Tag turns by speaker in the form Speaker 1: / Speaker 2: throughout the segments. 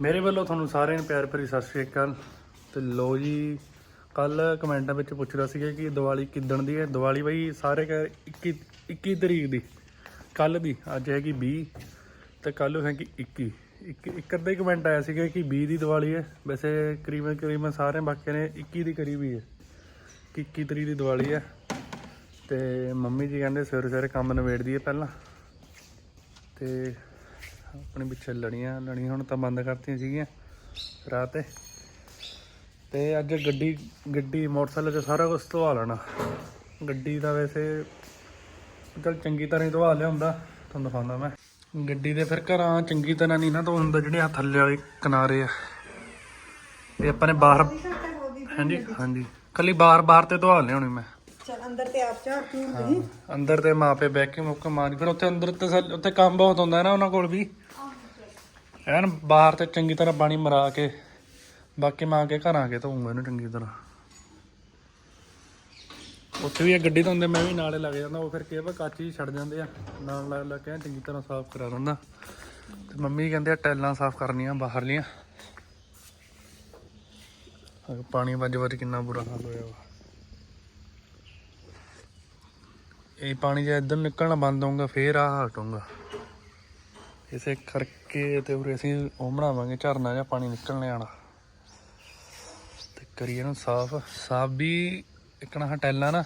Speaker 1: ਮੇਰੇ ਵੱਲੋਂ ਤੁਹਾਨੂੰ ਸਾਰਿਆਂ ਨੂੰ ਪਿਆਰ ਭਰੀ ਸਤਿ ਸ਼੍ਰੀ ਅਕਾਲ। ਤੇ ਲੋ ਜੀ, ਕੱਲ ਕਮੈਂਟਾਂ ਵਿੱਚ ਪੁੱਛ ਰਿਹਾ ਸੀਗਾ ਕਿ ਦੀਵਾਲੀ ਕਿੱਦਣ ਦੀ ਹੈ? ਦੀਵਾਲੀ ਬਈ ਸਾਰੇ ਕਹਿ 21 21 ਤਰੀਕ ਦੀ ਕੱਲ ਦੀ, ਅੱਜ ਹੈਗੀ 20 ਤੇ ਕੱਲ ਨੂੰ ਹੈਗੀ 21 ਇੱਕ ਇੱਕ ਅੱਧਾ ਹੀ ਕਮੈਂਟ ਆਇਆ ਸੀਗਾ ਕਿ 20 ਦੀ ਦੀਵਾਲੀ ਹੈ। ਵੈਸੇ ਕਰੀਬਨ ਕਰੀਬਨ ਸਾਰੇ ਬਾਕੀ ਨੇ 21 ਦੀ ਕਰੀ ਵੀ ਹੈ ਕਿ 21 ਤਰੀਕ ਦੀ ਦੀਵਾਲੀ ਹੈ। ਤੇ ਮੰਮੀ ਜੀ ਕਹਿੰਦੇ ਸਵੇਰੇ ਸਵੇਰੇ ਕੰਮ ਨਿਬੇੜ ਦਈਏ ਪਹਿਲਾਂ। ਤੇ ਆਪਣੇ ਪਿੱਛੇ ਲੜੀਆਂ ਲੜੀਆਂ ਹੁਣ ਤਾਂ ਬੰਦ ਕਰਤੀਆਂ ਸੀਗੀਆਂ ਰਾਤ ਤੇ। ਤੇ ਅੱਜ ਗੱਡੀ ਗੱਡੀ ਮੋਟਰਸਾਈਕਲ 'ਚ ਸਾਰਾ ਕੁਝ ਧਵਾ ਲੈਣਾ। ਗੱਡੀ ਦਾ ਵੈਸੇ ਚਲ ਚੰਗੀ ਤਰ੍ਹਾਂ ਹੀ ਧਵਾ ਲਿਆ ਹੁੰਦਾ ਤੁਹਾਨੂੰ ਦਿਖਾਉਂਦਾ ਮੈਂ। ਗੱਡੀ ਦੇ ਫਿਰ ਘਰਾਂ ਚੰਗੀ ਤਰ੍ਹਾਂ ਨਹੀਂ ਨਾ ਧੋ ਹੁੰਦਾ ਜਿਹੜੇ ਆ ਥੱਲੇ ਵਾਲੇ ਕਿਨਾਰੇ ਆ। ਇਹ ਆਪਾਂ ਨੇ ਬਾਹਰ ਹਾਂਜੀ ਹਾਂਜੀ। ਕੱਲੀ ਬਾਹਰ ਬਾਹਰ ਤੇ ਧਵਾ ਲਿਆਉਣੀ ਮੈਂ।
Speaker 2: ਚਲ ਅੰਦਰ ਤੇ ਆਪ ਝਾੜ ਤੂੰ ਨਹੀਂ
Speaker 1: ਅੰਦਰ ਤੇ ਮਾਪੇ ਬਹਿ ਕੇ ਮਾਰ ਫਿਰ ਉੱਥੇ ਅੰਦਰ ਤੇ ਸਾ- ਉੱਥੇ ਕੰਮ ਬਹੁਤ ਹੁੰਦਾ ਨਾ ਉਹਨਾਂ ਕੋਲ ਵੀ। ਐਨ ਬਾਹਰ ਤੇ ਚੰਗੀ ਤਰ੍ਹਾਂ ਪਾਣੀ ਮਰਾ ਕੇ, ਬਾਕੀ ਮੈਂ ਆ ਕੇ ਘਰ ਕੇ ਧੋਊਂਗਾ ਇਹਨੂੰ ਚੰਗੀ ਤਰ੍ਹਾਂ। ਉੱਥੇ ਵੀ ਇਹ ਗੱਡੀ ਧੋਂਦੇ, ਮੈਂ ਵੀ ਨਾਲੇ ਲੱਗ ਜਾਂਦਾ, ਉਹ ਫਿਰ ਕੇਵਲ ਕੱਚ ਹੀ ਛੱਡ ਜਾਂਦੇ ਆ। ਨਾਲ ਲੱਗ ਲੱਗ ਕੇ ਐਨ ਚੰਗੀ ਤਰ੍ਹਾਂ ਸਾਫ਼ ਕਰਾ ਦਿੰਦਾ। ਤੇ ਮੰਮੀ ਕਹਿੰਦੇ ਆ ਟੈਲਾਂ ਸਾਫ਼ ਕਰਨੀਆਂ ਬਾਹਰਲੀਆਂ। ਆਹ ਪਾਣੀ ਵੱਜ ਵੱਜ ਕਿੰਨਾ ਬੁਰਾ ਹਾਲ ਹੋਇਆ ਵਾ। ਇਹ ਪਾਣੀ ਜੇ ਇੱਧਰ ਨਿਕਲਣਾ ਬੰਦ ਹੋਊਗਾ, ਫੇਰ ਆ ਹਟੂਗਾ ਇਸੇ ਕਰਕੇ ਤੇ ਉਰੇ ਅਸੀਂ ਉਹ ਬਣਾਵਾਂਗੇ ਝਰਨਾ ਜਾਂ ਪਾਣੀ ਨਿਕਲਣੇ ਵਾਲਾ। ਤੇ ਕਰੀਏ ਇਹਨੂੰ ਸਾਫ਼। ਸਾਫ਼ ਵੀ ਇਕਣਾ ਹਟੈਲਾ ਨਾ,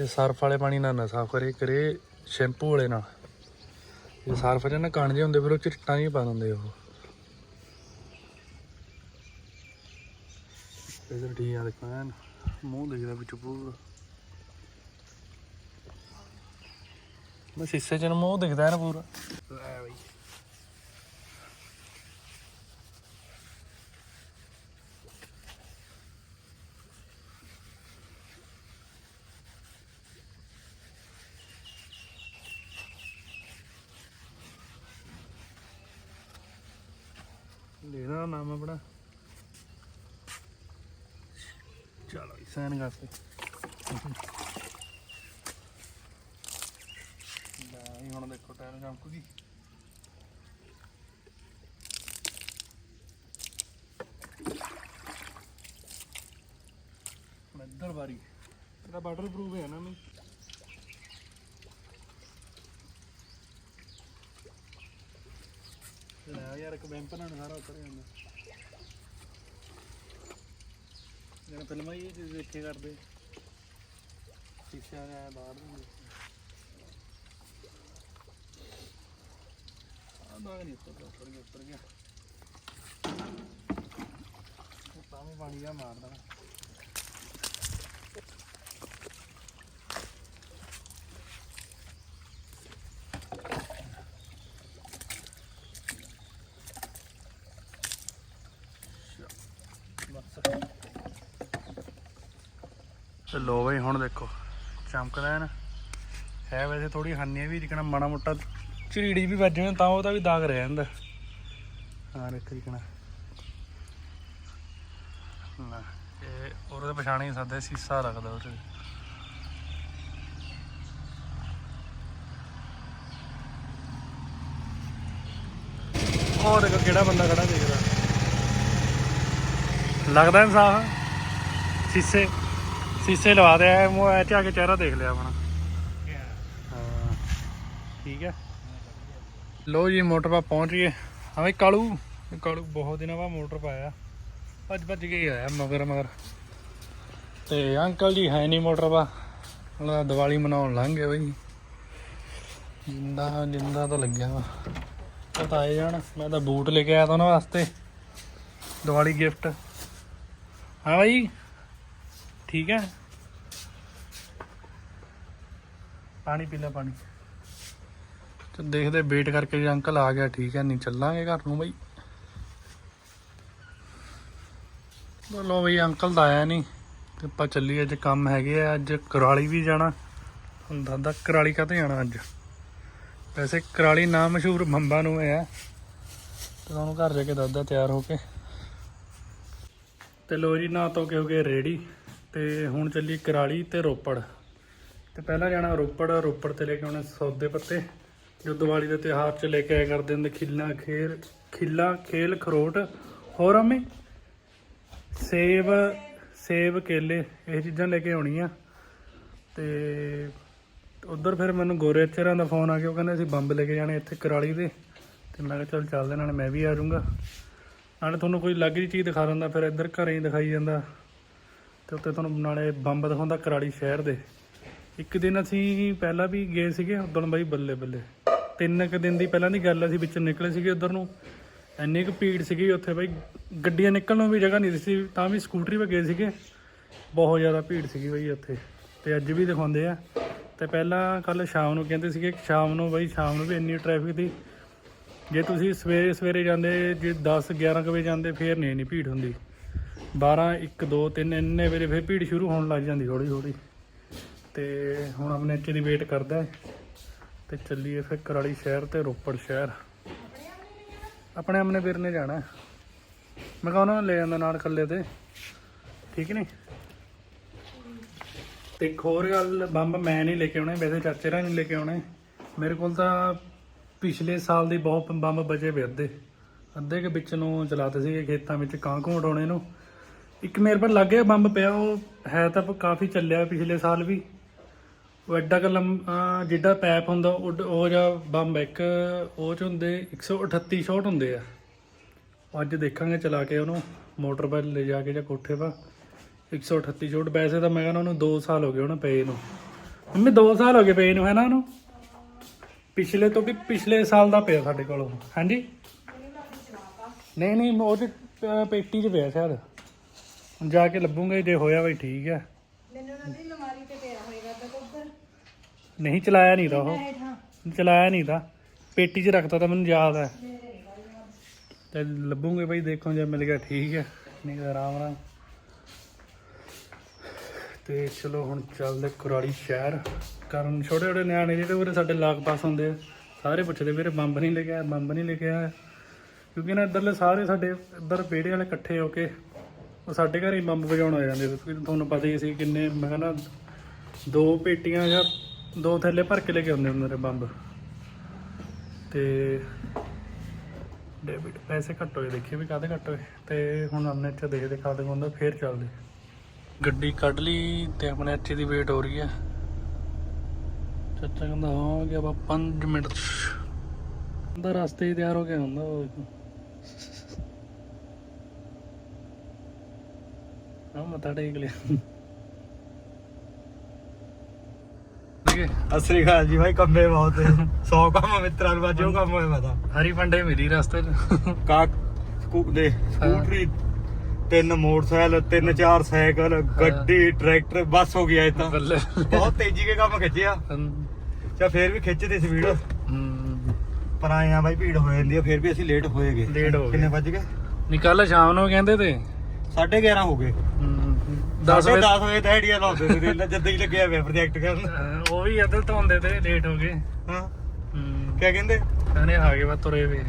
Speaker 1: ਇਹ ਸਰਫ ਵਾਲੇ ਪਾਣੀ ਨਾਲ ਨਾ ਸਾਫ਼ ਕਰੇ ਕਰੇ ਸ਼ੈਂਪੂ ਵਾਲੇ ਨਾਲ। ਇਹ ਸਰਫ ਚ ਨਾ ਕਣ ਜੇ ਹੁੰਦੇ, ਫਿਰ ਉਹ ਚਿੱਟਾ ਹੀ ਪਾ ਦਿੰਦੇ ਉਹ। ਇਧਰ ਠੀਕ ਆ, ਦੇਖੋ ਮੂੰਹ ਦਿਖਦਾ ਵਿੱਚ ਪੂਰਾ। ਮੈਂ ਸ਼ੀਸ਼ੇ ਚ ਨੂੰ ਮੂੰਹ ਦਿਖਦਾ ਹੈ ਨਾ ਪੂਰਾ। ਲੈ ਬਈ। ਲੈਣਾ ਨਾਮ ਆਪਣਾ। ਚਲੋ ਸਾਈਨ ਕਰਦੇ ਲੈ ਚਮਕ ਗਈ ਹੁਣ ਇੱਧਰ ਵਾਰੀ। ਇਹਦਾ ਵਾਟਰ ਪ੍ਰੂਫ ਹੈ ਨਾ ਮੈਂ ਲੈ ਯਾਰ, ਇੱਕ ਬੈਂਪ ਨਾਲ ਸਾਰਾ ਉਤਰ ਜਾਂਦਾ ਜਿਹੜਾ ਫਿਲਮਾਂ ਹੀ ਇਹ ਚੀਜ਼ ਦੇਖੇ ਕਰਦੇ। ਸ਼ਿਕਸ਼ਾ ਆ ਬਾਹਰ ਨੂੰ ਆ ਨਹੀਂ ਉੱਤਰ ਗਿਆ ਉੱਤਰ ਗਿਆ ਉੱਤਰ ਗਿਆ ਉਹ ਤਾਂ ਵੀ ਪਾਣੀ ਆ ਮਾਰਦਾ ਤੇ ਲੋ ਬਈ, ਹੁਣ ਦੇਖੋ ਚਮਕਦਾ ਹੈ ਨਾ ਹੈ ਵੈਸੇ ਥੋੜੀ ਹਾਨੀ ਵੀ, ਜਿਕਣਾ ਮਾੜਾ ਮੋਟਾ ਝਰੀੜੀ ਵੀ ਵੱਜਣੇ ਤਾਂ ਉਹਦਾ ਵੀ ਦਾਗ ਰਹਿ ਜਾਂਦਾ। ਹਾਂ ਦੇਖੋ ਜਿਕਣਾ ਨਾ ਇਹ ਉਹਦੇ ਪਛਾਣ ਹੀ ਸਕਦੇ ਸੀਸਾ ਰੱਖਦਾ ਉਹਦੇ। ਉਹ ਦੇਖੋ ਕਿਹੜਾ ਬੰਦਾ ਖੜਾ ਦੇਖ ਰਿਹਾ ਲੱਗਦਾ ਇਨਸਾਫ? ਸੀਸੇ ਸੀਸੇ ਲਵਾ ਦੇ ਐ ਮੂੰਹ ਐ ਚ ਆ ਕੇ ਚਿਹਰਾ ਦੇਖ ਲਿਆ ਆਪਣਾ। ਹਾਂ ਠੀਕ ਹੈ। ਲੋ ਜੀ ਮੋਟਰ ਪਾ ਪਹੁੰਚ ਗਏ। ਹਾਂ ਕਾਲੂ ਕਾਲੂ ਬਹੁਤ ਦਿਨਾਂ ਬਾਅਦ ਮੋਟਰ ਪਾਇਆ। ਭੱਜ ਭੱਜ ਕੇ ਹੀ ਆਇਆ ਮਗਰ ਮਗਰ। ਤੇ ਅੰਕਲ ਜੀ ਹੈ ਨਹੀਂ ਮੋਟਰ ਪਾ। ਉਹਨਾਂ ਦਾ ਦੀਵਾਲੀ ਮਨਾਉਣ ਲੰਘ ਗਏ ਬਈ। ਜਿੰਦਾ ਜਿੰਦਾ ਤਾਂ ਲੱਗਿਆ ਵਾ। ਤਾਂ ਆਏ ਜਾਣ, ਮੈਂ ਤਾਂ ਬੂਟ ਲੈ ਕੇ ਆਇਆ ਤਾਂ ਉਹਨਾਂ ਵਾਸਤੇ। ਦੀਵਾਲੀ ਗਿਫਟ ਹਾਂ ਭਾਈ ਠੀਕ ਹੈ। ਪਾਣੀ ਪੀ ਲੈ, ਪਾਣੀ। ਤੇ ਦੇਖਦੇ ਵੇਟ ਕਰਕੇ ਜੇ ਅੰਕਲ ਆ ਗਿਆ, ਠੀਕ ਹੈ, ਨਹੀਂ ਚੱਲਾਂਗੇ ਘਰ ਨੂੰ ਬਈ। ਲੋ ਬਈ ਅੰਕਲ ਦਾ ਆਇਆ ਨਹੀਂ। ਤੇ ਆਪਾਂ ਚੱਲੀਏ ਅੱਜ, ਕੰਮ ਹੈਗੇ ਆ ਅੱਜ ਕਰਾਲੀ ਵੀ ਜਾਣਾ। ਹੁਣ ਦਾਦਾ ਕਰਾਲੀ ਕਾਤੇ ਜਾਣਾ ਅੱਜ। ਵੈਸੇ ਕਰਾਲੀ ਨਾ ਮਸ਼ਹੂਰ ਬੰਬਾ ਨੂੰ ਹੈ। ਤੇ ਉਹਨੂੰ ਘਰ ਜਾ ਕੇ ਦਾਦਾ ਤਿਆਰ ਹੋ ਕੇ। ਤੇ ਲੋ ਜੀ, ਨਾ ਤੋਂ ਕੇ ਹੋ ਗਏ ਰੈਡੀ ਤੇ ਹੁਣ ਚੱਲੀ ਕਰਾਲੀ ਤੇ ਰੋਪੜ। ਤੇ ਪਹਿਲਾਂ ਜਾਣਾ ਰੋਪੜ ਰੋਪੜ ਤੇ ਲੈ ਕੇ ਆਉਣੇ ਸੌਦੇ ਪੱਤੇ। ਜੋ ਦੀਵਾਲੀ ਦੇ ਤਿਉਹਾਰ 'ਚ ਲੈ ਕੇ ਆਇਆ ਕਰਦੇ ਹੁੰਦੇ, ਖਿੱਲਾਂ ਖੇਲ, ਖਿੱਲਾ ਖੇਲ, ਖਰੋਟ, ਹੋਰ ਅੰਮੀ? ਸੇਬ ਸੇਬ ਕੇਲੇ, ਇਹ ਚੀਜ਼ਾਂ ਲੈ ਕੇ ਆਉਣੀਆਂ। ਤੇ ਉਧਰ ਫਿਰ ਮੈਨੂੰ ਗੋਰੇਚਰਾਂ ਦਾ ਫੋਨ ਆ ਗਿਆ, ਉਹ ਕਹਿੰਦੇ ਅਸੀਂ ਬੰਬ ਲੈ ਕੇ ਜਾਣੇ ਇੱਥੇ ਕਰਾਲੀ ਦੇ। ਤੇ ਮੈਂ ਕਿਹਾ ਚੱਲ ਚੱਲਦੇ ਨਾਲੇ ਮੈਂ ਵੀ ਆ ਜਾਊਂਗਾ। ਨਾਲੇ ਤੁਹਾਨੂੰ ਕੋਈ ਲੱਗ ਜੀ ਚੀਜ਼ ਦਿਖਾ ਦਿੰਦਾ, ਫਿਰ ਇੱਧਰ ਘਰੇ ਹੀ ਦਿਖਾਈ ਜਾਂਦਾ। ਤੇ ਉੱਤੇ ਤੁਹਾਨੂੰ ਨਾਲੇ ਬੰਬ ਦਿਖਾਉਂਦਾ ਕਰਾਲੀ ਸ਼ਹਿਰ ਦੇ। ਇੱਕ ਦਿਨ ਅਸੀਂ ਪਹਿਲਾਂ ਵੀ ਗਏ ਸੀਗੇ, ਉਦੋਂ ਬਾਈ ਬੱਲੇ ਬੱਲੇ। ਤਿੰਨ ਕੁ ਦਿਨ ਦੀ ਪਹਿਲਾਂ ਦੀ ਗੱਲ ਅਸੀਂ ਵਿੱਚ ਨਿਕਲੇ ਸੀਗੇ ਉਧਰ ਨੂੰ। ਇੰਨੀ ਕੁ ਭੀੜ ਸੀਗੀ ਉੱਥੇ ਬਾਈ, ਗੱਡੀਆਂ ਨਿਕਲਣ ਨੂੰ ਵੀ ਜਗ੍ਹਾ ਨਹੀਂ ਸੀ ਤਾਂ ਵੀ ਸਕੂਟਰੀ 'ਤੇ ਗਏ ਸੀਗੇ। ਬਹੁਤ ਜ਼ਿਆਦਾ ਭੀੜ ਸੀਗੀ ਬਾਈ ਉੱਥੇ, ਤੇ ਅੱਜ ਵੀ ਦਿਖਾਉਂਦੇ ਆ। ਤੇ ਪਹਿਲਾਂ ਕੱਲ ਸ਼ਾਮ ਨੂੰ ਕਹਿੰਦੇ ਸੀਗੇ, ਸ਼ਾਮ ਨੂੰ ਬਾਈ, ਸ਼ਾਮ ਨੂੰ ਵੀ ਇੰਨੀ ਟ੍ਰੈਫਿਕ ਦੀ। ਜੇ ਤੁਸੀਂ ਸਵੇਰੇ ਸਵੇਰੇ ਜਾਂਦੇ, ਜੇ 10 11 ਕੁ ਵਜੇ ਜਾਂਦੇ, ਫੇਰ ਨਹੀਂ, ਇੰਨੀ ਭੀੜ ਹੁੰਦੀ। 12 1 2 3 ਇੰਨੇ ਵਜੇ ਫੇਰ ਭੀੜ ਸ਼ੁਰੂ ਹੋਣ ਲੱਗ ਜਾਂਦੀ ਹੌਲੀ ਹੌਲੀ ਤੇ ਹੁਣ ਆਪਣੇ ਇੱਥੇ ਦੀ ਵੇਟ ਕਰਦਾ। ਤੇ ਚੱਲੀਏ ਫਿਰ ਕਰਾਲੀ ਸ਼ਹਿਰ ਤੇ ਰੋਪੜ ਸ਼ਹਿਰ। ਆਪਣੇ ਆਪਣੇ ਵੀਰ ਨੇ ਜਾਣਾ। ਮੈਂ ਕਹਾਂ ਉਹਨਾਂ ਨੂੰ ਲੈ ਜਾਂਦਾ ਨਾਲ ਇਕੱਲੇ ਤੇ। ਠੀਕ ਨਹੀਂ? ਤੇ ਇੱਕ ਹੋਰ ਗੱਲ, ਬੰਬ ਮੈਂ ਨਹੀਂ ਲੈ ਕੇ ਆਉਣੇ, ਵੈਸੇ ਚਾਚੇ ਰਾਂ ਨਹੀਂ ਲੈ ਕੇ ਆਉਣੇ। ਮੇਰੇ ਕੋਲ ਤਾਂ ਪਿਛਲੇ ਸਾਲ ਦੀ ਬਹੁਤ ਬੰਬ ਬਚੇ ਪਏ ਅੱਧੇ। ਅੱਧੇ ਕੇ ਵਿੱਚ ਨੂੰ ਚਲਾਤੇ ਸੀਗੇ ਖੇਤਾਂ ਵਿੱਚ, ਕਾਂ ਘੋਂ ਉਡਾਉਣੇ ਨੂੰ। ਇੱਕ ਮੇਰੇ ਪਰ ਲੱਗ ਗਿਆ ਬੰਬ ਪਿਆ, ਉਹ ਹੈ ਤਾਂ ਕਾਫੀ ਚੱਲਿਆ ਪਿਛਲੇ ਸਾਲ ਵੀ। ਉਹ ਐਡਾ ਕੁ ਲੰਮਾ ਜਿੱਡਾ ਪੈਪ ਹੁੰਦਾ, ਉਹ ਉਹ ਜਿਹਾ ਬੰਬ ਇੱਕ ਉਹ ਚ ਹੁੰਦੇ 138 ਸ਼ਾਟ ਹੁੰਦੇ ਆ। ਅੱਜ ਦੇਖਾਂਗੇ, ਚਲਾ ਕੇ ਉਹਨੂੰ, ਮੋਟਰ 'ਤੇ ਲੈ ਜਾ ਕੇ ਜਾਂ ਕੋਠੇ 'ਪਾ 138 ਸ਼ਾਟ, ਵੈਸੇ ਤਾਂ ਮੈਂ ਕਹਿੰਦਾ ਉਹਨੂੰ 2 ਸਾਲ ਹੋ ਗਏ ਉਹਨੂੰ ਪਏ ਨੂੰ। ਮੰਮੀ 2 ਸਾਲ ਹੋ ਗਏ ਪਏ ਨੂੰ, ਹੈ ਨਾ ਉਹਨੂੰ? ਪਿਛਲੇ ਤੋਂ ਵੀ, ਪਿਛਲੇ ਸਾਲ ਦਾ ਪਿਆ ਸਾਡੇ ਕੋਲ। ਹਾਂਜੀ? ਨਹੀਂ ਨਹੀਂ, ਉਹ ਚ ਪੇਟੀ 'ਚ ਪਿਆ ਸ਼ਾਇਦ। ਹੁਣ ਜਾ ਕੇ ਲੱਭੂਗੇ, ਜੇ ਹੋਇਆ ਬਈ ਠੀਕ ਹੈ
Speaker 2: ਮੈਨੂੰ ਉਹਨਾਂ ਦੀ ਅਲਮਾਰੀ ਤੇ ਪਿਆ।
Speaker 1: ਨਹੀਂ ਚਲਾਇਆ ਨਹੀਂ ਤਾਂ ਉਹ। ਚਲਾਇਆ ਨਹੀਂ ਤਾਂ। ਪੇਟੀ 'ਚ ਰੱਖਤਾ ਤਾਂ ਮੈਨੂੰ ਯਾਦ ਹੈ। ਤੇ ਲੱਭੂਗੇ ਬਈ ਦੇਖੋ ਜੇ ਮਿਲ ਗਿਆ ਠੀਕ ਹੈ। ਨਹੀਂ ਤਾਂ ਆਰਾਮ ਨਾਲ। ਤੇ ਚਲੋ ਹੁਣ ਚੱਲਦੇ ਕੁਰਾਲੀ ਸ਼ਹਿਰ। ਕਾਰਨ ਛੋਟੇ ਛੋਟੇ ਨਿਆਣੇ ਜਿਹੜੇ ਉਰੇ ਸਾਡੇ ਲਾਗ ਪਾਸ ਹੁੰਦੇ ਸਾਰੇ ਪੁੱਛਦੇ ਵੀਰੇ ਬੰਬ ਨਹੀਂ ਲੈ ਕੇ ਆਇਆ ਬੰਬ ਨਹੀਂ ਲੈ ਕੇ ਆਇਆ ਕਿਉਂਕਿ ਨਾ ਇੱਧਰਲੇ ਸਾਰੇ ਸਾਡੇ ਇੱਧਰ ਵਿਹੜੇ ਵਾਲੇ ਇਕੱਠੇ ਹੋ ਕੇ ਉਹ ਸਾਡੇ ਘਰੇ ਬੰਬ ਵਜਾਉਣ ਆ ਜਾਂਦੇ ਤੁਹਾਨੂੰ ਪਤਾ ਹੀ ਸੀ ਕਿੰਨੇ ਮੈਂ ਕਹਿੰਦਾ ਦੋ ਪੇਟੀਆਂ ਜਾਂ ਦੋ ਥੈਲੇ ਭਰ ਕੇ ਲੈ ਕੇ ਆਉਂਦੇ ਹੁੰਦੇ ਨੇ ਬੰਬ। ਤੇ ਡੈਬਿਟ ਪੈਸੇ ਘੱਟ ਹੋਏ ਦੇਖੀਏ ਵੀ ਕਾਹਦੇ ਘੱਟ ਹੋਏ? ਤੇ ਹੁਣ ਆਪਣੇ ਇੱਥੇ ਦੇਖਦੇ ਕਾਹਦੇ ਹੁੰਦਾ ਫੇਰ ਚੱਲਦੇ ਗੱਡੀ ਕੱਢ ਲਈ ਤੇ ਆਪਣੇ ਇੱਥੇ ਦੀ ਵੇਟ ਹੋ ਰਹੀ ਹੈ। ਚਾਚਾ ਕਹਿੰਦਾ, ਹਾਂ, ਆ ਗਿਆ ਬਾ 5 ਮਿੰਟ। ਚ ਰਸਤੇ ਹੀ ਤਿਆਰ ਹੋ ਗਿਆ ਹੁੰਦਾ ਉਹ ਹਾਂ ਮੱਥਾ ਟੇਕ ਲਿਆ। ਠੀਕ ਹੈ
Speaker 3: ਸਤਿ ਸ੍ਰੀ ਅਕਾਲ ਜੀ ਭਾਈ ਕੰਮੇ ਬਹੁਤ 100 ਕੰਮ ਮਿੱਤਰਾਂ ਨੂੰ ਬਾਜੋ ਕੰਮ ਹੋਏ ਮੈਂ ਤਾਂ
Speaker 1: ਹਰੀ ਪੰਡੇ ਮੇਰੀ ਰਸਤੇ ਚ
Speaker 3: ਕਾ ਸਕੂ ਦੇ ਸਕੂਟਰੀ ਤਿੰਨ ਮੋਟਰਸਾਈਕਲ ਤਿੰਨ ਚਾਰ ਸਾਈਕਲ ਗੱਡੀ ਟਰੈਕਟਰ ਬੱਸ ਹੋ ਗਿਆ ਇਹ ਤਾਂ
Speaker 1: ਬੱਲੇ
Speaker 3: ਬਹੁਤ ਤੇਜ਼ੀ ਕੇ ਕੰਮ ਖਿੱਚਿਆ
Speaker 1: ਹਮ,
Speaker 3: ਚਾ ਫੇਰ ਵੀ ਖਿੱਚਦੇ ਸਪੀਡ
Speaker 1: ਹਮ,
Speaker 3: ਪਰ ਆਏ ਆ ਭਾਈ ਭੀੜ ਹੋ ਜਾਂਦੀ ਆ ਫੇਰ ਵੀ ਅਸੀਂ ਲੇਟ ਹੋਏਗੇ
Speaker 1: Late ਹੋ ਗਏ।
Speaker 3: ਕਿੰਨੇ ਵੱਜ ਗਏ
Speaker 1: ਨਹੀਂ ਕੱਲ ਸ਼ਾਮ ਨੂੰ ਕਹਿੰਦੇ ਤੇ
Speaker 3: 11:30 ਹੋ ਗਏ
Speaker 1: 10 ਵਜੇ
Speaker 3: 10 ਵਜੇ ਤਾਂ ਆਈਡੀਆ ਲਾਉਂਦੇ ਸੀ ਜਦੋਂ ਹੀ ਲੱਗਿਆ ਹੋਇਆ ਪ੍ਰੋਜੈਕਟ ਕਰਨ
Speaker 1: ਅਹ ਉਹ ਵੀ ਅਦਲ ਤੋਂ ਹੁੰਦੇ ਤੇ ਲੇਟ ਹੋ ਗਏ।
Speaker 3: ਹਾਂ। ਕਿਆ ਕਹਿੰਦੇ?
Speaker 1: ਕਹਿੰਦੇ ਆ ਗਏ ਵਾ ਤੁਰੇ ਵੇ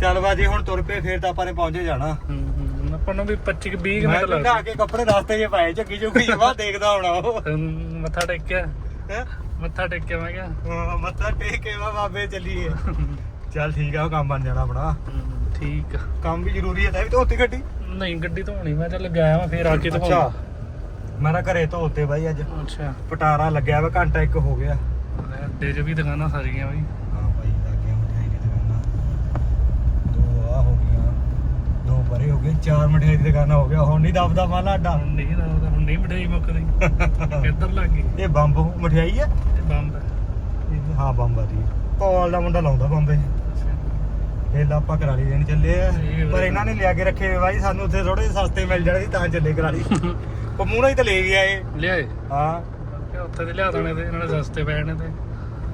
Speaker 3: ਚੱਲ ਬਾਜੀ ਹੁਣ ਤੁਰ ਪਏ ਫੇਰ ਤਾਂ ਆਪਾਂ ਨੇ ਪਹੁੰਚੇ ਜਾਣਾ।
Speaker 1: ਆਪਾਂ ਨੂੰ ਵੀ 25 20
Speaker 3: ਮੈਂ
Speaker 1: ਮਿੰਟ
Speaker 3: ਤਾਂ ਨਹਾ
Speaker 1: ਲੱਗ
Speaker 3: ਕੇ ਕੱਪੜੇ ਰਸਤੇ 'ਚ ਪਾਏ ਝੱਗੀ ਝੁੱਗੀ ਜਮਾ ਦੇਖਦਾ ਹੋਣਾ ਉਹ।
Speaker 1: ਮੱਥਾ ਟੇਕਿਆ।
Speaker 3: ਹੈਂ?
Speaker 1: ਮੱਥਾ ਟੇਕਿਆ ਮੈਂ ਕਿਹਾ।
Speaker 3: ਹਾਂ, ਮੱਥਾ ਟੇਕ ਕੇ ਵਾ ਬਾਬੇ ਚੱਲੀਏ ਚੱਲ ਠੀਕ ਆ ਉਹ ਕੰਮ ਬਣ ਜਾਣਾ ਆਪਣਾ।
Speaker 1: ਠੀਕ ਆ।
Speaker 3: ਕੰਮ ਵੀ ਜ਼ਰੂਰੀ ਹੈ ਤਾਂ ਵੀ ਧੋਤੀ ਗੱਡੀ?
Speaker 1: ਨਹੀਂ ਗੱਡੀ ਧੋਣੀ ਮੈਂ ਚੱਲ ਗਿਆ ਵਾ ਫੇਰ ਆ ਕੇ ਧੋਣਾ
Speaker 3: ਮੈਂ ਨਾ ਘਰੇ ਧੋਤੇ ਬਾਈ ਅੱਜ।
Speaker 1: ਅੱਛਾ।
Speaker 3: ਪਟਾਰਾ ਲੱਗਿਆ ਵਾ ਘੰਟਾ ਇੱਕ ਹੋ ਗਿਆ।
Speaker 1: ਅੱਡੇ 'ਚ ਵੀ ਦੁਕਾਨਾਂ ਸਾਰੀਆਂ ਬਈ।
Speaker 3: ਹਾਂ ਬਾਈ ਲੱਗਿਆ ਮਠਿਆਈ ਦੀ ਦੁਕਾਨਾਂ। ਦੋ ਆ ਹੋ ਗਈਆਂ ਦੋ ਪਰੇ ਹੋ ਗਏ ਚਾਰ ਮਠਿਆਈ ਦੀ ਦੁਕਾਨਾਂ ਹੋ ਗਿਆ। ਹੁਣ ਨਹੀਂ ਦਬਦਾ ਮਾਲਾ ਅੱਡਾ
Speaker 1: ਹੁਣ ਨਹੀਂ ਦੱਸਦਾ ਹੁਣ ਨਹੀਂ ਮਠਾਈ ਮੁੱਕਦੀ। ਕਿੱਧਰ ਲੱਗ ਗਈ?
Speaker 3: ਇਹ ਬੰਬ ਮਠਿਆਈ ਹੈ
Speaker 1: ਇਹ ਬੰਬ ਹੈ
Speaker 3: ਇਹ- ਹਾਂ ਬੰਬ ਆ ਦੀ ਪੌਲ ਦਾ ਮੁੰਡਾ ਲਾਉਂਦਾ ਬੰਬੇ। ਇਹ ਲਾਪਾ ਕਰਾਲੀ ਦੇਣ ਚੱਲੇ ਆ। ਪਰ। ਇਹਨਾਂ ਨੇ ਲਿਆ ਕੇ ਰੱਖੇ ਬਾਈ ਸਾਨੂੰ ਉੱਥੇ ਥੋੜੇ ਸਸਤੇ ਮਿਲ ਜਾਣੇ ਸੀ ਤਾਂ ਚੱਲੇ ਕਰਾਲੀ। ਪਮੂਣਾ ਹੀ ਤਾਂ ਲੈ ਗਿਆ ਇਹ
Speaker 1: ਲਿਆਏ।
Speaker 3: ਹਾਂ।
Speaker 1: ਕਿ ਉੱਥੇ ਤੇ ਲਿਆ ਦੇਣੇ ਤੇ ਇਹਨਾਂ ਨੇ ਸਸਤੇ ਪੈ ਜਾਣੇ ਤੇ।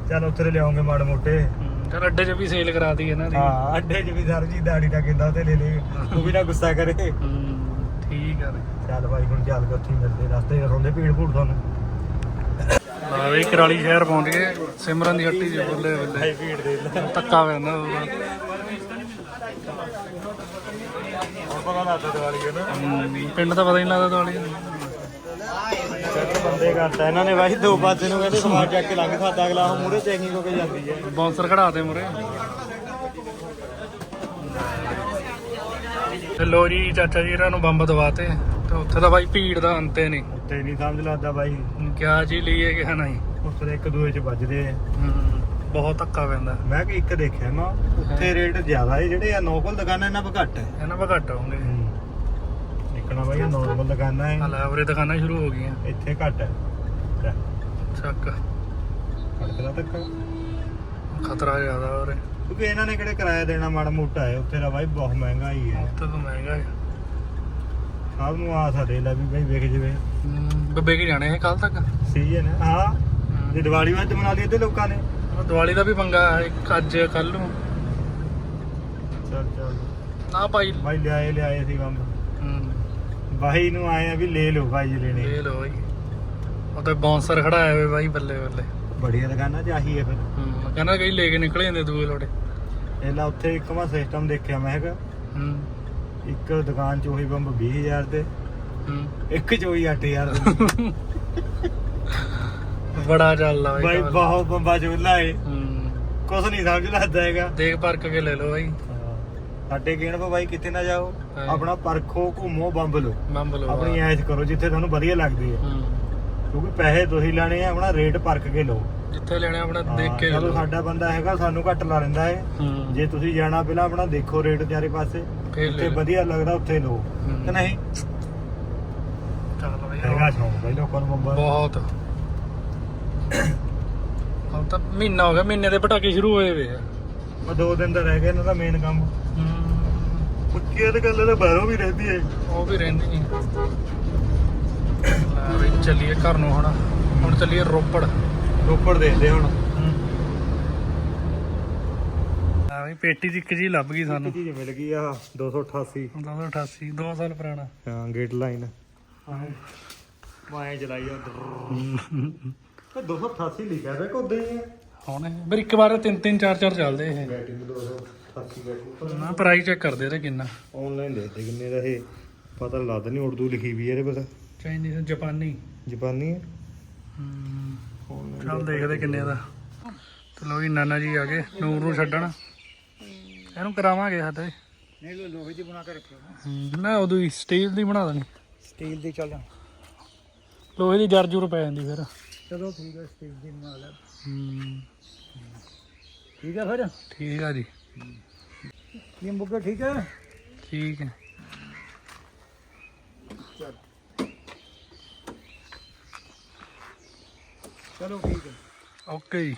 Speaker 3: ਚੱਲ ਉੱਥੇ ਲਿਆਉਂਗੇ ਮਾੜੇ ਮੋਟੇ।
Speaker 1: ਹਮ, ਚੱਲ ਅੱਡੇ 'ਚ ਵੀ ਸੇਲ ਕਰਾ ਦੀ ਇਹਨਾਂ ਦੀ।
Speaker 3: ਹਾਂ ਅੱਡੇ 'ਚ ਵੀ ਸਰਜੀ ਦਾੜੀ ਦਾ ਕਹਿੰਦਾ ਤੇ ਲੈ ਲੈ ਉਹ ਵੀ ਨਾ ਗੁੱਸਾ ਕਰੇ।
Speaker 1: ਹਮ, ਠੀਕ ਆ।
Speaker 3: ਚੱਲ ਬਾਈ ਹੁਣ ਚੱਲ ਕੇ ਉੱਥੇ ਹੀ ਮਿਲਦੇ ਰਸਤੇ 'ਚ ਰੋਂਦੇ ਭੀੜ ਭੂੜ ਤੁਹਾਨੂੰ।
Speaker 1: ਹਾਂ ਵੀ ਕਰਾਲੀ ਸ਼ਹਿਰ ਪਹੁੰਚ ਗਏ। ਸਿਮਰਨ ਦੀ ਹੱਟੀ 'ਚ ਬੱਲੇ ਬੱਲੇ
Speaker 3: ਭੀੜ ਦੇ
Speaker 1: ਧੱਕਾ ਪੈਂਦਾ ਉਹਦਾ
Speaker 3: ਪਤਾ ਲੱਗਦਾ ਦਿਵਾਲੀ ਹੈ ਨਾ।
Speaker 1: ਹਮ, ਪਿੰਡ ਦਾ ਪਤਾ ਹੀ ਨਹੀਂ ਲੱਗਦਾ ਦਿਵਾਲੀ
Speaker 3: ਚੱਕ ਬੰਦੇ ਕਰਤਾ। ਇਹਨਾਂ ਨੇ ਬਾਈ ਦੋ ਪਾਸੇ ਨੂੰ ਕਹਿੰਦੇ ਸਮਾਨ ਚੱਕ ਕੇ ਲੰਘ ਸਕਦਾ ਅਗਲਾ ਉਹ ਮੂਰੇ ਚੈਕਿੰਗ ਹੋ ਕੇ ਜਾਂਦੀ ਹੈ।
Speaker 1: ਬਾਉਂਸਰ ਖੜਾਤੇ ਮੁਰੇ ਤੇ ਲੋ ਜੀ ਚਾਚਾ ਜੀ ਇਹਨਾਂ ਨੂੰ ਬੰਬ ਦਵਾਤੇ। ਤੇ ਉੱਥੇ ਤਾਂ ਬਾਈ ਭੀੜ ਦਾ ਅੰਤ ਹੀ ਨਹੀਂ।
Speaker 3: ਉੱਤੇ ਨਹੀਂ ਸਮਝ ਲੱਗਦਾ ਬਾਈ।
Speaker 1: ਕਿਆ ਚੀਜ਼ ਲਈਏ ਕਿ ਨਹੀਂ।
Speaker 3: ਉੱਥੇ ਇੱਕ ਦੂਏ ਚ ਵੱਜਦੇ ਆ।
Speaker 1: ਹਮ, ਬਹੁਤ ਧੱਕਾ ਪੈਂਦਾ।
Speaker 3: ਮੈਂ ਕਿ ਇੱਕ ਦੇਖਿਆ ਮੈਂ ਉੱਥੇ ਰੇਟ ਜ਼ਿਆਦਾ ਹੈ ਜਿਹੜੇ ਆ ਨੋਕਲ ਦੁਕਾਨਾਂ ਇਹਨਾਂ ਪਰ ਘੱਟ ਹੈ
Speaker 1: ਇਹਨਾਂ ਘੱਟ ਹੋਣਗੇ
Speaker 3: ਦੇਖਣਾ ਬਾਈ ਨੋਰਮਲ ਦੁਕਾਨਾਂ ਹੈ
Speaker 1: ਹਲਾ ਉਰੇ ਦੁਕਾਨਾਂ ਸ਼ੁਰੂ ਹੋ ਗਈਆਂ।
Speaker 3: ਇੱਥੇ ਘੱਟ ਹੈ।
Speaker 1: ਚੱਕ।
Speaker 3: ਖੜਕਦਾ ਤੱਕ
Speaker 1: ਖਤਰਾ ਜ਼ਿਆਦਾ ਉਰੇ।
Speaker 3: ਕਿਉਂਕਿ ਇਹਨਾਂ ਨੇ ਕਿਹੜੇ ਕਿਰਾਇਆ ਦੇਣਾ ਮਾੜਾ ਮੋਟਾ ਹੈ? ਉੱਥੇ ਦਾ ਬਾਈ ਬਹੁਤ ਮਹਿੰਗਾ ਹੀ ਹੈ।
Speaker 1: ਉੱਥੇ ਤਾਂ ਮਹਿੰਗਾ ਹੈ
Speaker 3: ਸਭ ਨੂੰ ਆਸ ਆ ਦੇ ਲੈ ਵੀ ਬਾਈ ਵਿਕ ਜਵੇ।
Speaker 1: ਬੱਬੇ ਕੀ ਜਾਣੇ ਇਹ ਕੱਲ ਤੱਕ।
Speaker 3: ਸੀਜ਼ਨ ਹੈ ਹਾਂ। ਜੇ ਦੀਵਾਲੀ ਵਾਂਝ ਮਨਾ ਲਈ ਤੇ ਲੋਕਾਂ ਨੇ।
Speaker 1: ਦੀਵਾਲੀ ਦਾ ਵੀ ਪੰਗਾ ਹੈ, ਅੱਜ ਕੱਲ ਨੂੰ।
Speaker 3: ਚੱਲ ਚੱਲ।
Speaker 1: ਨਾ ਭਾਈ।
Speaker 3: ਬਾਈ ਲਿਆਏ ਲਿਆਏ ਸੀ ਬੰਬ
Speaker 1: ਹਮ,
Speaker 3: ਬਾਈ ਨੂੰ ਆਏ ਆ ਵੀ ਲੈ ਲਓ ਬਾਈ ਜੀ ਲੈਣੇ।
Speaker 1: ਲੈ ਲੋ ਭਾਈ ਉਹ ਤੇ ਬਾਉਂਸਰ ਖੜਾਇਆ ਹੋਵੇ ਭਾਈ ਬੱਲੇ ਬੱਲੇ।
Speaker 3: ਬੜੀਆਂ ਦੁਕਾਨਾਂ ਚ ਆਹੀ ਹੈ ਫਿਰ।
Speaker 1: ਹਮ, ਕਹਿੰਦਾ ਕਈ ਲੈ ਕੇ ਨਿਕਲੇ ਜਾਂਦੇ ਦੂਏ ਲੋੜੇ।
Speaker 3: ਇਹਲਾ ਉੱਥੇ ਇੱਕ ਮੈਂ ਸਿਸਟਮ ਦੇਖਿਆ ਮੈਂ ਹੈਗਾ।
Speaker 1: ਹੂੰ।
Speaker 3: ਇੱਕ ਦੁਕਾਨ ਚ ਉਹੀ ਬੰਬ 20000 ਦੇ।
Speaker 1: ਹੂੰ।
Speaker 3: ਇੱਕ ਚ ਉਹੀ 8000 ਦੇ।
Speaker 1: ਬੜਾ ਚੱਲਦਾ ਭਾਈ
Speaker 3: ਬਾਈ
Speaker 1: ਕੰਮ।
Speaker 3: ਬਹੁਤ ਬੰਬਾ ਚੋਲਾ ਏ
Speaker 1: ਹੂੰ।
Speaker 3: ਕੁਛ ਨਹੀਂ ਸਮਝ ਲੱਗਦਾ ਹੈਗਾ।
Speaker 1: ਦੇਖ ਪਰਖ ਕੇ ਲੈ ਲਓ ਭਾਈ
Speaker 3: ਸਾਡੇ ਗੇਣ ਪਾ ਬਾਈ ਕਿੱਥੇ ਨਾ ਜਾਓ
Speaker 1: ਹਾਂ।
Speaker 3: ਆਪਣਾ ਪਰਖੋ ਘੁੰਮੋ ਬੰਬ ਲਓ।
Speaker 1: ਬੰਬ ਲਓ
Speaker 3: ਆਪਣੀ ਐਸ਼ ਕਰੋ ਜਿੱਥੇ ਤੁਹਾਨੂੰ ਵਧੀਆ ਲੱਗਦੀ ਹੈ। ਕਿਉਂਕਿ ਪੈਸੇ ਤੁਸੀਂ ਲੈਣੇ ਆ ਆਪਣਾ ਰੇਟ ਪਰਖ ਕੇ ਲਓ।
Speaker 1: ਜਿੱਥੇ ਲੈਣੇ ਆਪਣਾ ਦੇਖ ਕੇ
Speaker 3: ਚਲੋ ਸਾਡਾ ਬੰਦਾ ਹੈਗਾ ਸਾਨੂੰ ਘੱਟ ਲਾ ਲੈਂਦਾ ਹੈ।
Speaker 1: ਹੂੰ।
Speaker 3: ਜੇ ਤੁਸੀਂ ਜਾਣਾ ਪਹਿਲਾਂ ਆਪਣਾ ਦੇਖੋ ਰੇਟ ਚਾਰੇ ਪਾਸੇ।
Speaker 1: ਫੇਰ ਲੈ
Speaker 3: ਜਿੱਥੇ
Speaker 1: ਲਓ।
Speaker 3: ਵਧੀਆ ਲੱਗਦਾ ਉੱਥੇ ਲਓ।
Speaker 1: ਹੂੰ।
Speaker 3: ਕਿ ਨਹੀਂ?
Speaker 1: ਚੱਲ
Speaker 3: ਹੈਗਾ ਸ਼ੌਂਕ ਬਾਈ ਲੋਕਾਂ ਨੂੰ ਬੰਬਾਂ।
Speaker 1: ਬਹੁਤ। ਹੁਣ ਤਾਂ ਮਹੀਨਾ ਹੋ ਗਿਆ ਮਹੀਨੇ ਦੇ ਪਟਾਕੇ ਸ਼ੁਰੂ ਹੋਏ ਵੇ ਆ।
Speaker 3: ਉਹ ਦੋ ਦਿਨ ਦਾ ਰਹਿ ਗਿਆ ਇਹਨਾਂ ਦਾ ਮੇਨ ਕੰਮ। ਉੱਚੀ ਤੇ ਗੱਲ ਤਾਂ ਬਾਹਰੋਂ ਵੀ ਰਹਿੰਦੀ ਹੈ।
Speaker 1: ਉਹ ਵੀ ਰਹਿੰਦੀ ਨਹੀਂ। ਲੈ ਵੀ ਚੱਲੀਏ ਘਰ ਨੂੰ ਹੁਣ। ਹੁਣ ਚੱਲੀਏ ਰੋਪੜ।
Speaker 3: ਰੋਪੜ ਦੇਖਦੇ ਹੁਣ।
Speaker 1: ਆ ਵੀ ਪੇਟੀ ਚ ਇੱਕ ਜੀ ਲੱਭ ਗਈ
Speaker 3: ਇੱਕ
Speaker 1: ਸਾਨੂੰ।
Speaker 3: ਚੀਜ਼ ਮਿਲ ਗਈ ਆ 288
Speaker 1: 288 2 ਸਾਲ ਪੁਰਾਣਾ।
Speaker 3: ਹਾਂ ਗੇਟ ਲਾਈਨ। ਮਾਏ ਚਲਾਈ ਆ। ਤੇ 288 ਲਿਖਿਆ ਵੇ ਕੋਦੇ
Speaker 1: ਹੁਣ ਪਰ ਇੱਕ ਵਾਰ ਤਿੰਨ ਤਿੰਨ ਚਾਰ ਚਾਰ ਚੱਲਦੇ ਇਹ।
Speaker 3: ਬੈਟਿੰਗ 288 ਬੈਟਿੰਗ
Speaker 1: ਨਾ ਪ੍ਰਾਈਸ ਚੈੱਕ ਕਰਦੇ ਤੇ ਕਿੰਨਾ।
Speaker 3: ਆਨਲਾਈਨ ਦੇਖਦੇ ਕਿੰਨੇ ਦਾ ਇਹ ਪਤਾ ਲੱਗਦਾ ਨਹੀਂ ਉਰਦੂ ਲਿਖੀ ਵੀ ਹੈ ਇਹਦੇ ਪਰ
Speaker 1: ਚਾਈਨੀਜ਼ ਜਾਪਾਨੀ
Speaker 3: ਜਾਪਾਨੀ ਹੈ
Speaker 1: ਚੱਲ ਦੇਖਦੇ ਕਿੰਨੇ ਦਾ। ਚਲੋ ਜੀ ਨਾਨਾ ਜੀ ਆ ਗਏ ਨੂਰ ਨੂੰ ਛੱਡਣ। ਇਹਨੂੰ ਕਰਾਵਾਂਗੇ ਸਾਡੇ
Speaker 3: ਨਹੀਂ ਲੋ ਲੋਹੇ ਦੀ ਬਣਾ ਕੇ ਰੱਖਿਓ
Speaker 1: ਨਾ। ਉਦੋਂ ਹੀ ਸਟੀਲ ਦੀ ਬਣਾ ਦੇਣੀ।
Speaker 3: ਸਟੀਲ ਦੀ ਚੱਲ
Speaker 1: ਲੋਹੇ ਦੀ ਜਰ ਜੁਰ ਪੈ ਜਾਂਦੀ ਫਿਰ।
Speaker 3: ਚਲੋ ਠੀਕ ਹੈ ਸਟੀਲ ਦੀ ਬਣਾ ਲੈ।
Speaker 1: ਹਮ,
Speaker 3: ਠੀਕ ਹੈ ਫਿਰ?
Speaker 1: ਠੀਕ ਆ ਜੀ।
Speaker 3: ਇਹ ਮੁੱਗਾ ਠੀਕ ਹੈ?
Speaker 1: ਠੀਕ ਹੈ।
Speaker 3: ਚਲੋ ਠੀਕ ਹੈ।
Speaker 1: ਓਕੇ ਜੀ।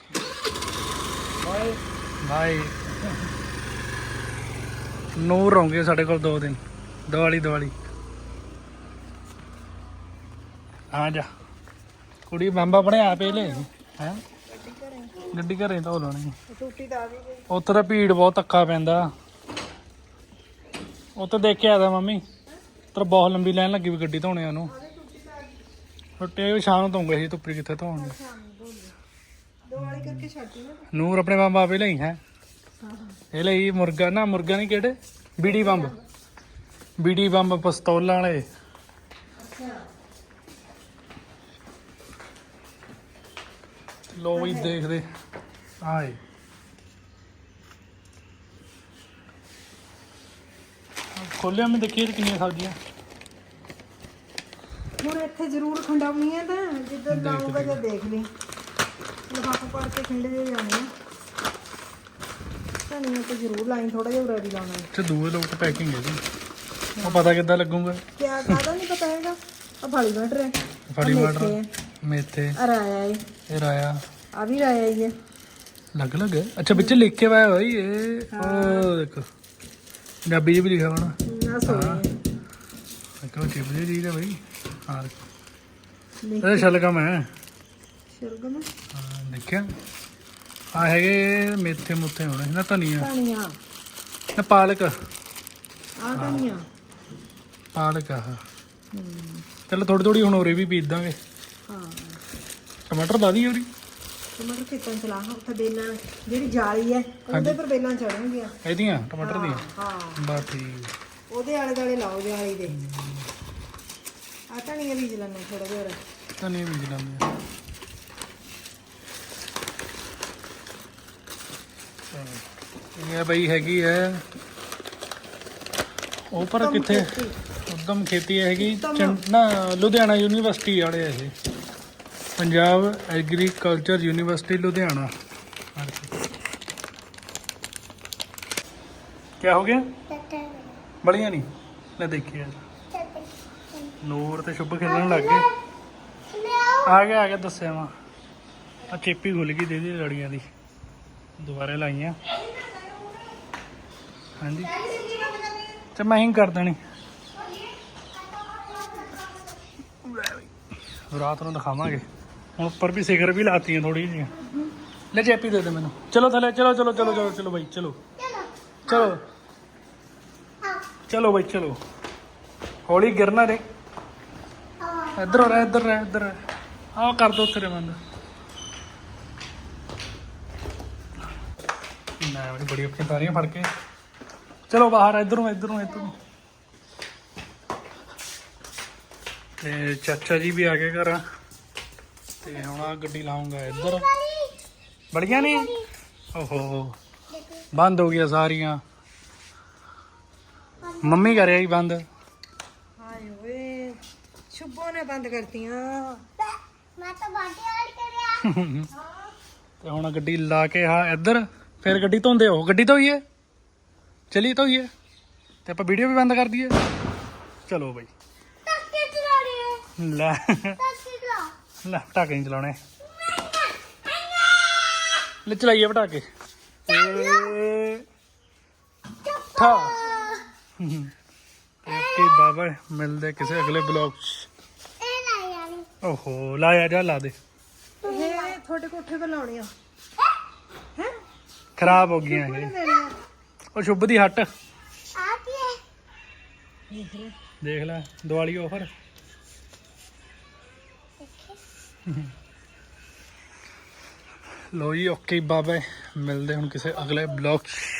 Speaker 3: ਬਾਏ
Speaker 1: ਬਾਏ ਨੂਰ ਰਹੋਗੇ ਸਾਡੇ ਕੋਲ ਦੋ ਦਿਨ। ਦੀਵਾਲੀ ਦੀਵਾਲੀ। ਆ ਜਾ। ਕੁੜੀ ਬੰਬਾ ਬਣਿਆ ਪਹਿਲੇ ਹੈ ਗੱਡੀ ਘਰੇ। ਧੋ ਲੈਣੀ।
Speaker 2: ਟੁੱਟੀ ਤਾਂ ਆ ਵੀ ਗਈ।
Speaker 1: ਉੱਥੇ ਤਾਂ ਭੀੜ ਬਹੁਤ ਧੱਕਾ ਪੈਂਦਾ। ਉੱਥੇ ਦੇਖਿਆ ਤਾਂ ਮੰਮੀ। ਤਰ ਬਹੁਤ ਲੰਬੀ ਲਾਈਨ ਲੱਗੀ ਵੀ ਗੱਡੀ ਧੋਣਿਆਂ ਨੂੰ ਛੁੱਟੇ ਉਹ ਸ਼ਾਮ ਨੂੰ ਧੋਂਗੇ ਸੀ ਧੁੱਪੀ ਕਿੱਥੇ ਧੋਣ
Speaker 2: ਦੀਵਾਲੀ ਕਰਕੇ ਛੱਡੀ ਨਾ।
Speaker 1: ਨੂਰ ਆਪਣੇ ਬੰਬ ਆਪੇ ਲਈ ਹੈ। ਇਹ ਲਈ ਮੁਰਗਾ, ਨਾ ਮੁਰਗਾ ਨਹੀਂ ਕਿਹੜੇ? ਬੀੜੀ ਬੰਬ। ਬੀੜੀ ਬੰਬ ਪਿਸਤੌਲਾਂ ਵਾਲੇ। ਲੋ ਵੀ ਦੇਖਦੇ। ਆਏ। ਖੋਲਿਆ ਮੈਂ ਦੇਖੀਏ ਤੇ ਕਿੰਨੀਆਂ ਸਬਜ਼ੀਆਂ।
Speaker 2: ਹੁਣ ਇੱਥੇ ਜ਼ਰੂਰ ਖੰਡਾਉਣੀਆਂ ਤਾਂ ਜਿੱਦਾਂ ਲਾਉਂਗਾ ਜਾਂ ਦੇਖ ਲਈ। ਲਿਫਾਫਾ ਪੜ ਕੇ ਖਿੰਡ ਜੇ ਜਾਣੇ ਧਨੀਆ ਤੇ ਜ਼ਰੂਰ ਲਾਈਨ ਥੋੜਾ ਜਿਹਾ ਉਰੇ ਵੀ ਲਾਉਣਾ ਹੈ।
Speaker 1: ਤੇ ਦੂਏ ਲੋਕ ਤਾਂ ਪੈਕਿੰਗ ਹੈ ਜੀ। ਉਹ ਪਤਾ ਕਿੱਦਾਂ ਲੱਗੂਗਾ।
Speaker 2: ਕਿਆ ਕਾਹਦਾ ਨਹੀਂ ਪਤਾ ਹੈਗਾ? ਆ ਫਾਲੀ ਮਟਰ ਹੈ ਆਹ
Speaker 1: ਮਟਰ
Speaker 2: ਮੇਥੇ ਆ ਰਾਇਆ ਹੈ।
Speaker 1: ਇਹ ਰਾਇਆ।
Speaker 2: ਆ ਵੀ ਰਾਇਆ ਹੀ ਹੈ।
Speaker 1: ਲੱਗ ਲੱਗ। ਅੱਛਾ ਵਿੱਚ ਲਿਖ ਕੇ ਪਾਇਆ ਭਾਈ ਇਹ ਉਹ ਦੇਖੋ। ਪੰਜਾਬੀ ਚ ਵੀ ਲਿਖਿਆ ਹੋਣਾ। ਦੇਖੋ ਚਿਪ ਜੀ ਚੀਜ਼ ਹੈ ਭਾਈ ਹਾਂ।
Speaker 2: ਲਿਖ
Speaker 1: ਇਹ ਸ਼ਲਗਮ ਹੈ।
Speaker 2: ਸ਼ਲਗਮ?
Speaker 1: ਹਾਂ ਦੇਖਿਆ। ਆ ਹੈਗੇ ਮੇਥੇ ਮੁੱਥੇ ਹੋਣੇ ਨਾ ਧਨੀਆ।
Speaker 2: ਧਨੀਆ।
Speaker 1: ਨਾ ਪਾਲਕ।
Speaker 2: ਆ ਧਨੀਆ।
Speaker 1: ਪਾਲਕ ਆ। ਚਲੋ ਥੋੜੀ ਥੋੜੀ ਹੁਣ ਉਰੇ ਵੀ ਬੀਜ ਦਾਂਗੇ।
Speaker 2: ਹਾਂ।
Speaker 1: ਟਮਾਟਰ ਲਾ ਦਈਏ ਉਰੀ।
Speaker 2: ਟਮਾਟਰ ਖੇਤਾਂ ਚ ਲਾ ਉੱਥੇ ਬੇਲਾਂ ਜਿਹੜੀ ਜਾਲੀ ਹੈ ਉਹਦੇ ਪਰ ਬੇਲਾਂ ਚੜਨਗੀਆਂ
Speaker 1: ਇਹਦੀਆਂ ਟਮਾਟਰ ਦੀਆਂ।
Speaker 2: ਹਾਂ।
Speaker 1: ਬਸ ਠੀਕ।
Speaker 2: ਉਹਦੇ ਆਲੇ ਦੁਆਲੇ ਲਾਓ ਜਾਲੀ ਦੇ। ਆ ਧਨੀਆ ਬੀਜ ਲੈਣਾ ਥੋੜਾ ਜਿਹਾ ਹੋਰ।
Speaker 1: ਧਨੀਆ ਬੀਜ ਲਾਂਗੇ ਇਹ ਬਈ ਹੈਗੀ ਹੈ। ਉਹ ਪਰ ਕਿੱਥੇ। ਉਦਮ ਖੇਤੀ ਹੈਗੀ। ਨਾ ਲੁਧਿਆਣਾ ਯੂਨੀਵਰਸਿਟੀ ਵਾਲੇ ਆ ਇਹ। Punjab agriculture university Ludhiana. ਕੀ ਹੋ ਗਿਆ? ਬੜੀਆਂ ਨਹੀਂ ਲੈ ਦੇਖੀਏ ਨੂਰ ਤੇ ਸ਼ੁਭ ਖੇਲਣ ਲੱਗ ਗਏ। ਆ ਗਿਆ ਆ ਗਿਆ ਦੱਸਿਆ ਵਾ। ਆ ਚੇਪੀ ਖੁੱਲ ਗਈ ਦੀਦੀ ਲੜੀਆਂ ਦੀ। ਦੁਬਾਰੇ ਲਾਈਆਂ। ਹਾਂਜੀ। ਤੇ ਮੈਂ ਹੀ ਕਰ ਦੇਣੀ। ਰਾਤ ਨੂੰ ਦਿਖਾਵਾਂਗੇ। ਹੁਣ ਉੱਪਰ ਵੀ ਸਿਖਰ ਵੀ ਲਾਤੀਆਂ ਥੋੜੀ ਜਿਹੀਆਂ। ਲੈ ਚੇਪੀ ਦੇ ਦੇ ਮੈਨੂੰ। ਚਲੋ ਥੱਲੇ ਚਲੋ ਚਲੋ ਚਲੋ ਚਲੋ ਚਲੋ ਬਾਈ ਚਲੋ। ਚਲੋ। ਚਲੋ ਬਾਈ ਚਲੋ। ਹੌਲੀ ਗਿਰਨਾ ਰੇ। ਇੱਧਰ ਰਹਿ ਇੱਧਰ ਰਹਿ ਇੱਧਰ ਆਹ ਕਰ ਦੋ ਤੇਰੇ ਬੰਦ। ਨਾ ਬੜੀ ਬੜੀ ਅੱਖਾਂ ਤਾਰੀਆਂ ਫੜ ਕੇ। ਚਲੋ ਬਾਹਰ ਇੱਧਰੋਂ ਇੱਧਰੋਂ ਇੱਧਰੋਂ। ਤੇ ਚਾਚਾ ਜੀ ਵੀ ਆ ਗਏ ਘਰ। ਤੇ ਹੁਣ ਆ ਗੱਡੀ ਲਾਉਂਗਾ ਇੱਧਰ। ਬੜੀਆਂ ਨਹੀਂ ਓਹੋ। ਬੰਦ ਹੋ ਗਿਆ ਸਾਰੀਆਂ। ਮੰਮੀ ਕਰਿਆ ਹੀ ਬੰਦ?
Speaker 2: ਹਾਏ ਓਏ ਸ਼ੁਭੋ ਨੇ ਬੰਦ ਕਰਤੀਆਂ।
Speaker 4: ਮੈਂ ਤਾਂ ਬਾਟੀ ਆੜ ਕਰਿਆ।
Speaker 1: ਤੇ ਹੁਣ ਗੱਡੀ ਲਾ ਕੇ ਆ ਇੱਧਰ ਫਿਰ ਗੱਡੀ ਧੋਂਦੇ ਹੋ। ਗੱਡੀ ਧੋਈਏ? ਚਲੀ ਧੋਈਏ? ਤੇ ਆਪਾਂ ਵੀਡੀਓ ਵੀ ਬੰਦ ਕਰ ਦਈਏ? ਚਲੋ ਬਈ।
Speaker 4: ਟੱਕੇ ਚਲਾ ਰਹੀ ਹੈ
Speaker 1: ਲੈ।
Speaker 4: ਟੱਕੇ ਚਲਾ।
Speaker 1: ਲੈ ਪਟਾਕੇ ਨਹੀਂ ਚਲਾਉਣੇ। ਲੈ ਚਲਾਈਏ ਪਟਾਕੇ। ਠਾ। ਓਕੇ ਬਾਬਾ ਮਿਲਦੇ ਕਿਸੇ ਅਗਲੇ ਬਲੌਗ 'ਚ ਓਹੋ ਲਾਇਆ ਜਾ ਲਾ ਦੇ
Speaker 2: ਇਹ ਤੁਹਾਡੇ ਕੋਠੇ ਤੇ ਲਾਉਣੀਆਂ ਹੈ
Speaker 1: ਖਰਾਬ ਹੋ ਗਈਆਂ ਇਹ ਉਹ ਸ਼ੁਭ ਦੀ ਹੱਟ
Speaker 4: ਆ
Speaker 1: ਦੇਖ ਲੈ ਦੀਵਾਲੀ ਆਫਰ ਲੋ ਜੀ ਓਕੇ ਬਾਬਾ ਮਿਲਦੇ ਹੁਣ ਕਿਸੇ ਅਗਲੇ ਬਲੌਗ 'ਚ